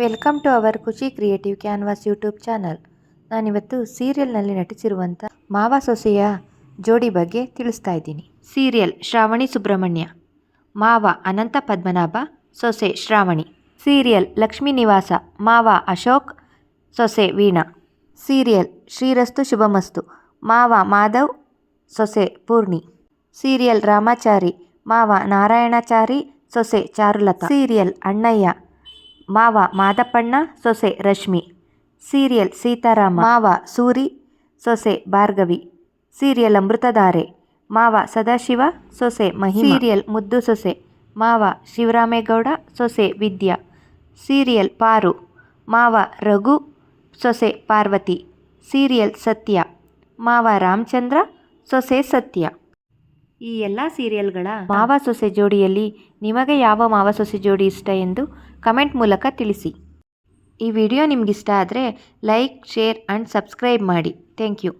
Welcome to our Khushi creative canvas YouTube channel. ನಾನಿವತ್ತು ಸೀರಿಯಲ್ನಲ್ಲಿ ನಟಿಸಿರುವಂಥ ಮಾವ ಸೊಸೆಯ ಜೋಡಿ ಬಗ್ಗೆ ತಿಳಿಸ್ತಾ ಇದ್ದೀನಿ. ಸೀರಿಯಲ್ ಶ್ರಾವಣಿ ಸುಬ್ರಹ್ಮಣ್ಯ. ಮಾವ ಅನಂತ ಪದ್ಮನಾಭ, ಸೊಸೆ ಶ್ರಾವಣಿ. ಸೀರಿಯಲ್ ಲಕ್ಷ್ಮೀ ನಿವಾಸ, ಮಾವ ಅಶೋಕ್, ಸೊಸೆ ವೀಣಾ. ಸೀರಿಯಲ್ ಶ್ರೀರಸ್ತು ಶುಭಮಸ್ತು, ಮಾವ ಮಾಧವ್, ಸೊಸೆ ಪೂರ್ಣಿ. ಸೀರಿಯಲ್ ರಾಮಾಚಾರಿ, ಮಾವ ನಾರಾಯಣಾಚಾರಿ, ಸೊಸೆ ಚಾರುಲತಾ. ಸೀರಿಯಲ್ ಅಣ್ಣಯ್ಯ ಮಾವ ಮಾದಪ್ಪಣ್ಣ, ಸೊಸೆ ರಶ್ಮಿ. ಸೀರಿಯಲ್ ಸೀತಾರಾಮ. ಮಾವ ಸೂರಿ, ಸೊಸೆ ಭಾರ್ಗವಿ. ಸೀರಿಯಲ್ ಅಮೃತಧಾರೆ. ಮಾವ ಸದಾಶಿವ, ಸೊಸೆ ಮಹಿ ಸೀರಿಯಲ್ ಮುದ್ದು ಸೊಸೆ. ಮಾವ ಶಿವರಾಮೇಗೌಡ, ಸೊಸೆ ವಿದ್ಯಾ. ಸೀರಿಯಲ್ ಪಾರು. ಮಾವ ರಘು, ಸೊಸೆ ಪಾರ್ವತಿ. ಸೀರಿಯಲ್ ಸತ್ಯ. ಮಾವ ರಾಮಚಂದ್ರ, ಸೊಸೆ ಸತ್ಯ. ಈ ಎಲ್ಲ ಸೀರಿಯಲ್ಗಳ ಮಾವ ಸೊಸೆ ಜೋಡಿಯಲ್ಲಿ ನಿಮಗೆ ಯಾವ ಮಾವ ಸೊಸೆ ಜೋಡಿ ಇಷ್ಟ ಎಂದು ಕಮೆಂಟ್ ಮೂಲಕ ತಿಳಿಸಿ. ಈ ವಿಡಿಯೋ ನಿಮಗಿಷ್ಟ ಆದರೆ ಲೈಕ್, ಶೇರ್ ಆ್ಯಂಡ್ ಸಬ್ಸ್ಕ್ರೈಬ್ ಮಾಡಿ. Thank you.